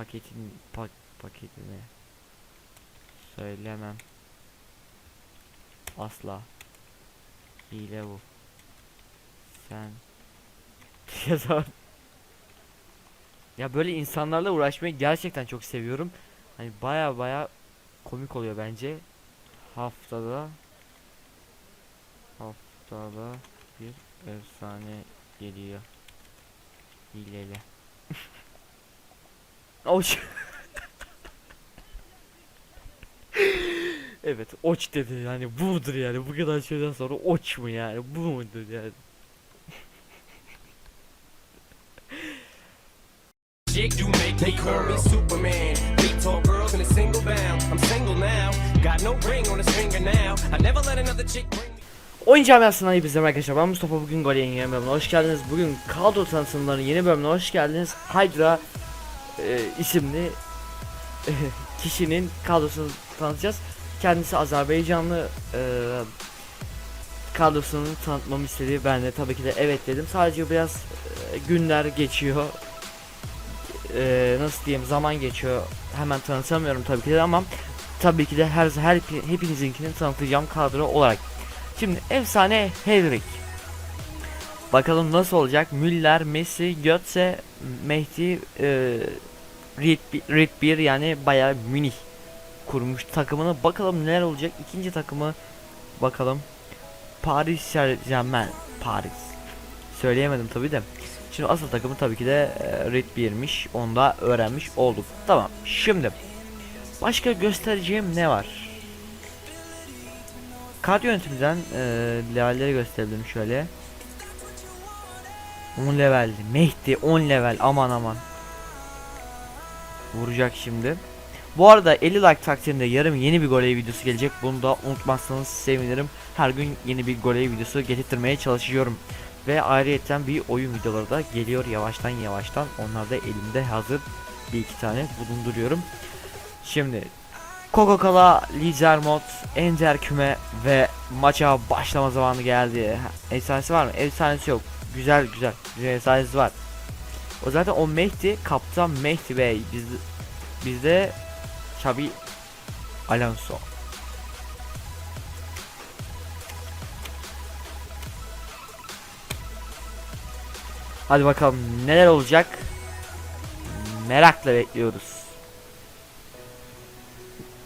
paketin pak paketini söylemem. Asla. Hile bu. Sen yazar. Ya böyle insanlarla uğraşmayı gerçekten çok seviyorum. Hani baya baya komik oluyor bence. Haftada haftada bir efsane geliyor. Hileli. Oç. evet oç dedi yani bu mudur yani bu kadar şeyden sonra oç mu yani bu mudur yani. Jig you make they call me Superman. Beat tall girls in a single bound. I'm single now. Got no ring on his finger now. I never let another chick bring me. Oyun camiasından iyi bizler arkadaşlar. Ben Mustafa bugün Gol yeni bölümüne hoş geldiniz. Bugün kadro tanıtımlarının yeni bölümüne hoş geldiniz. Hydra e, isimli e, kişinin kadrosunu tanıtacağız. Kendisi Azerbaycanlı e, kadrosunu tanıtmamı istedi. Ben de tabii ki de evet dedim. Sadece biraz e, günler geçiyor. E, nasıl diyeyim zaman geçiyor. Hemen tanıtamıyorum tabii ki de ama tabii ki de her her hepinizinkini tanıtacağım kadro olarak. Şimdi efsane Henrik. Bakalım nasıl olacak? Müller, Messi, Götze, Mehdi, e, 1 yani bayağı Münih kurmuş takımını. Bakalım neler olacak? İkinci takımı bakalım. Paris Saint-Germain. Paris. Söyleyemedim tabi de. Şimdi asıl takımı tabii ki de e, 1'miş. Onu da öğrenmiş olduk. Tamam. Şimdi başka göstereceğim ne var? Kart yönetiminden e, levelleri gösterebilirim şöyle. 10 level Mehdi 10 level aman aman. Vuracak şimdi. Bu arada 50 like takdirinde yarım yeni bir goley videosu gelecek. Bunu da unutmazsanız sevinirim. Her gün yeni bir goley videosu getirtmeye çalışıyorum. Ve ayrıyeten bir oyun videoları da geliyor yavaştan yavaştan. Onlar da elimde hazır bir iki tane bulunduruyorum. Şimdi Coca-Cola lider mod ender küme ve maça başlama zamanı geldi. Efsanesi var mı? Efsanesi yok. Güzel güzel. Efsanesi var. O zaten o Mehdi kaptan Mehdi Bey. Biz bizde Xabi Alonso. Hadi bakalım neler olacak. Merakla bekliyoruz.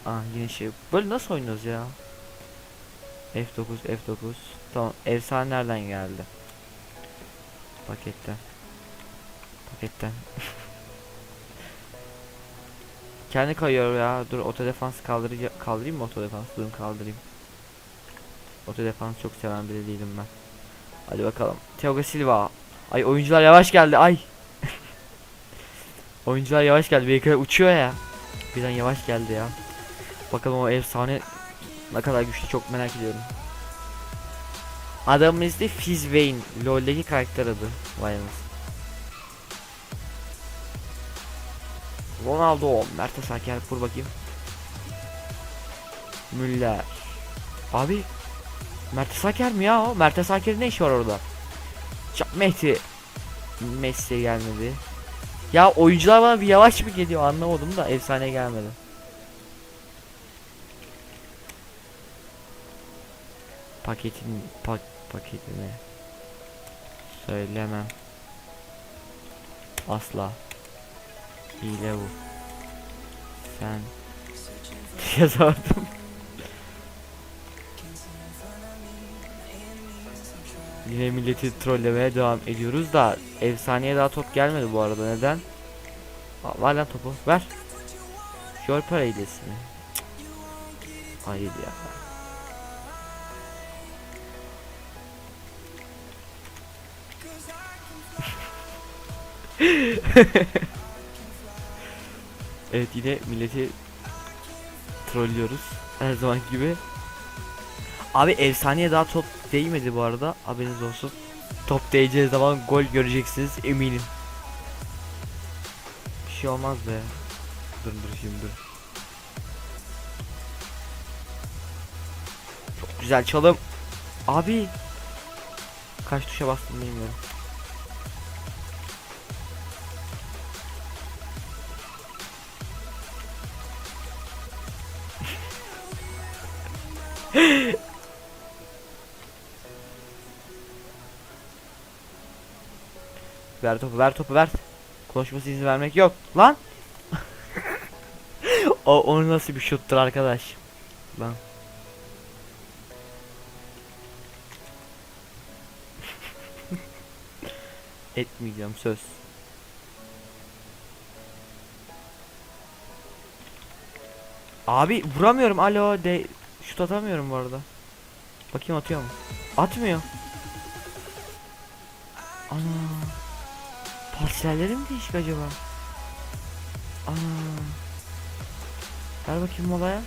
Ah yine şey. Böyle nasıl oynuyoruz ya? F9 F9 Tamam efsane nereden geldi? Paketten Paketten Kendi kayıyor ya. Dur oto defans kaldıracağım kaldırayım mı oto defans? Durun kaldırayım. Oto defans çok seven biri değilim ben. Hadi bakalım. Thiago Silva. Ay oyuncular yavaş geldi. Ay. Oyuncular yavaş geldi. Bir uçuyor ya. Birden yavaş geldi ya. Bakalım o efsane ne kadar güçlü çok merak ediyorum. Adamın ismi Fizz Vayne. LoL'deki karakter adı. Vay anasını. Ronaldo, Mert Saker kur bakayım. Müller. Abi Mert Saker mi ya o? Mert Saker'in ne işi var orada? Çak Mehdi. Messi gelmedi. Ya oyuncular bana bir yavaş mı geliyor anlamadım da efsane gelmedi. Paketin pak paketini söylemem. Asla. Hile bu. Sen yazardım. Yine milleti trollemeye devam ediyoruz da efsaneye daha top gelmedi bu arada. Neden? Aa, ver lan topu ver. Jolper hilesi mi hayır ya evet yine milleti trollüyoruz her zaman gibi. Abi efsaneye daha top değmedi bu arada haberiniz olsun. Top değeceği zaman gol göreceksiniz eminim. Bir şey olmaz be. Dur dur şimdi dur. Çok güzel çalım. Abi kaç tuşa bastım bilmiyorum. Ver topu ver topu ver. Konuşması izin vermek yok. Lan. o onu nasıl bir şuttur arkadaş. Lan. Etmeyeceğim söz. Abi vuramıyorum. Alo de şut atamıyorum bu arada. Bakayım atıyor mu? Atmıyor. Ana. Parselleri mi değişik acaba? Ana. Ver bakayım molaya.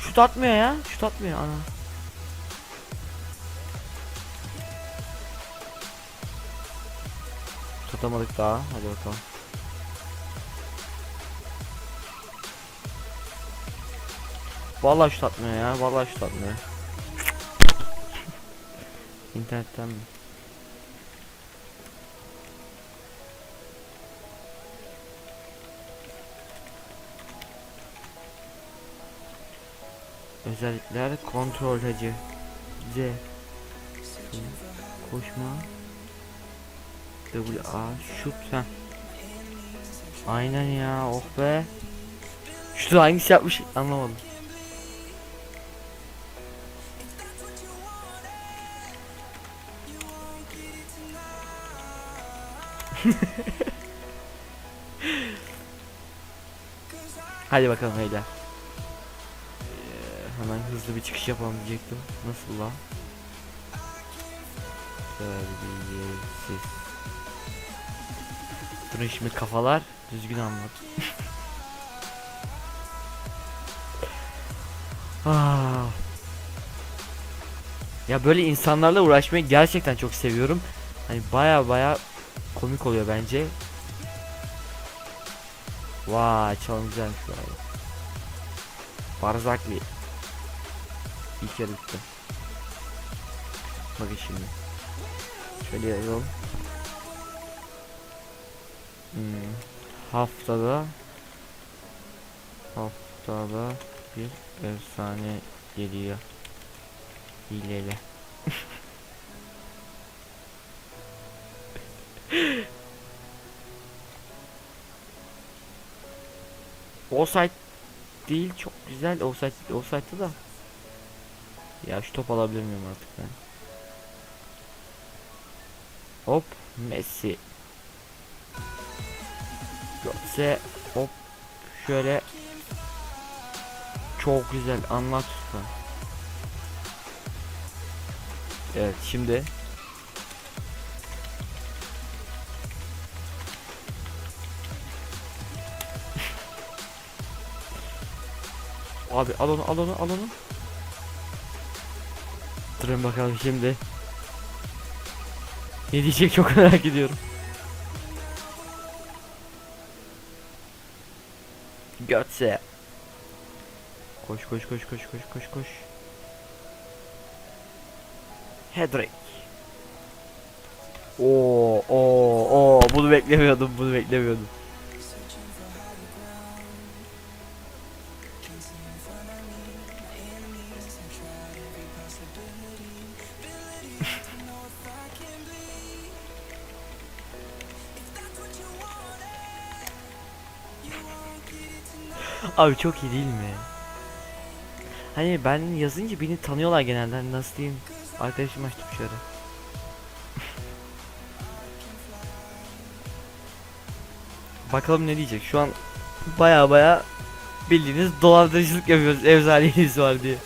Şut atmıyor ya. Şut atmıyor ana. Tutamadık daha. Hadi bakalım. Vallahi şut atmıyor ya. Vallahi şut atmıyor. İnternetten mi? Özellikler kontrol hacı. C. Koşma. W A şut ha. Aynen ya oh be. Şutu hangisi yapmış anlamadım. Hadi bakalım beyler. Hemen hızlı bir çıkış yapalım diyecektim. Nasıl lan? Terbiyesiz. Durun şimdi kafalar düzgün anlat. ah. Ya böyle insanlarla uğraşmayı gerçekten çok seviyorum. Hani baya baya komik oluyor bence. Vay çalım güzelmiş bu. Barzakli. İlk yarı bitti. Bakın şimdi. Şöyle yazalım. Hmm. Haftada haftada bir efsane geliyor. Hileli. Offside değil çok güzel offside offside'dı da. Ya şu top alabilir miyim artık ben? Hop Messi. Götze hop şöyle çok güzel anlat usta. Evet şimdi Abi al onu al onu al onu Durun bakalım şimdi. Ne diyecek çok merak ediyorum. Götze. Koş koş koş koş koş koş koş. Hedrick. Oo oo oo. Bunu beklemiyordum bunu beklemiyordum Abi çok iyi değil mi? Hani ben yazınca beni tanıyorlar genelde. Hani nasıl diyeyim? Arkadaşım açtı dışarı Bakalım ne diyecek. Şu an baya baya bildiğiniz dolandırıcılık yapıyoruz. Efsaneniz var diye.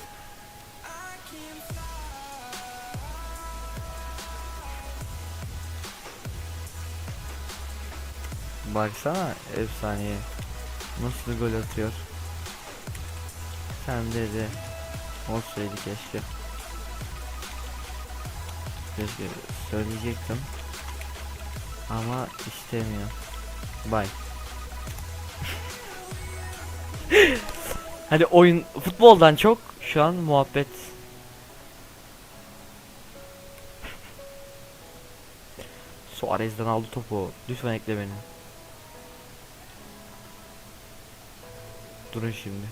Baksana efsaneye Nasıl gol atıyor? Sen dedi Olsaydı keşke. Keşke söyleyecektim. Ama istemiyor. Bye Hadi oyun futboldan çok şu an muhabbet. Suarez'den aldı topu. Lütfen ekle beni Durun şimdi.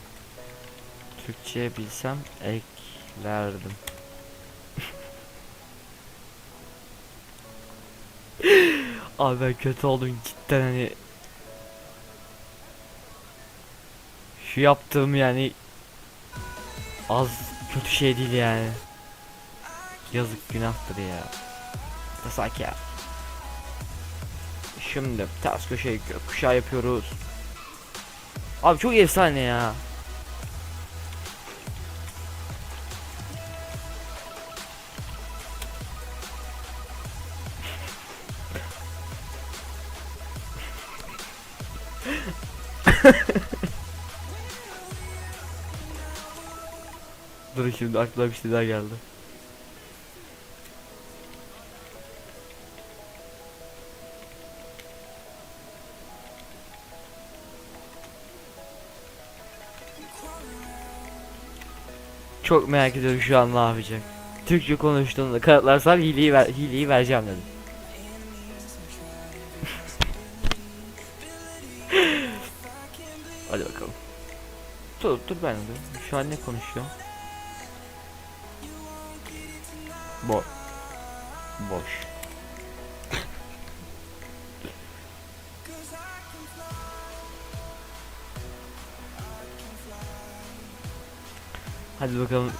Türkçe bilsem eklerdim. Abi ben kötü oldum cidden hani. Şu yaptığım yani az kötü şey değil yani. Yazık günahtır ya. Tasak ya. Şimdi ters köşe gökkuşağı yapıyoruz. Abi çok efsane ya. Dur şimdi aklıma bir şey daha geldi. Çok merak ediyorum şu an ne yapacak. Türkçe konuştuğunda kanıtlarsam hileyi ver hileyi vereceğim dedim. Hadi bakalım. Dur dur ben de. Şu an ne konuşuyorum? Boş. Boş. Hadi bakalım.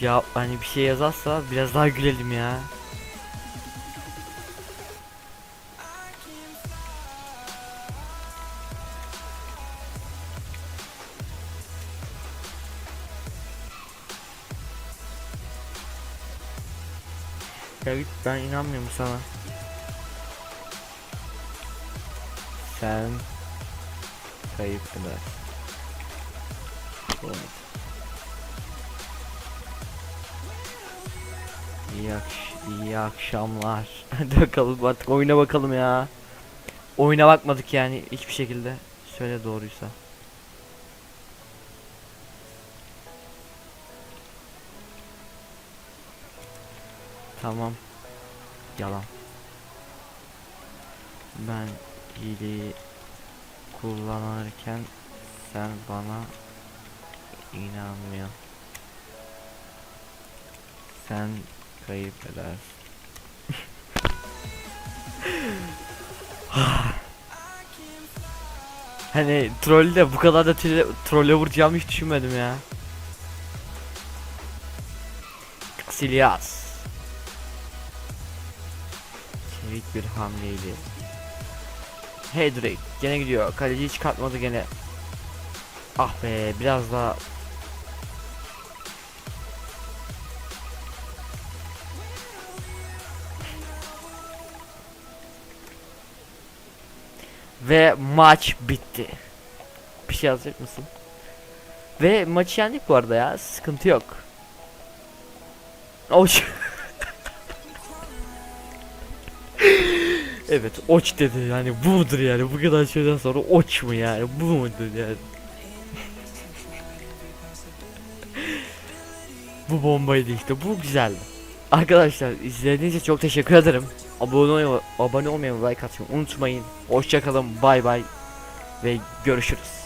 Ya hani bir şey yazarsa biraz daha gülelim ya. Git ben inanmıyorum sana. Sen kayıp eder. Evet. İyi, akş iyi akşamlar. Hadi bakalım artık oyuna bakalım ya. Oyuna bakmadık yani hiçbir şekilde. Söyle doğruysa. Tamam. Yalan. Ben hileyi kullanırken sen bana inanmıyorsun. Sen kayıp edersin. hani trollde bu kadar da trolle, vuracağımı hiç düşünmedim ya. Xilias. Çevik bir hamleydi. Hey Drake gene gidiyor. Kaleciyi çıkartmadı gene. Ah be biraz daha Ve maç bitti. Bir şey yazacak mısın? Ve maçı yendik bu arada ya. Sıkıntı yok. Oç. evet oç dedi yani bu mudur yani bu kadar şeyden sonra oç mu yani bu mudur yani. bu bombaydı işte bu güzeldi. Arkadaşlar izlediğiniz için çok teşekkür ederim. Abone abone olmayı, like atmayı unutmayın. Hoşçakalın, bay bay ve görüşürüz.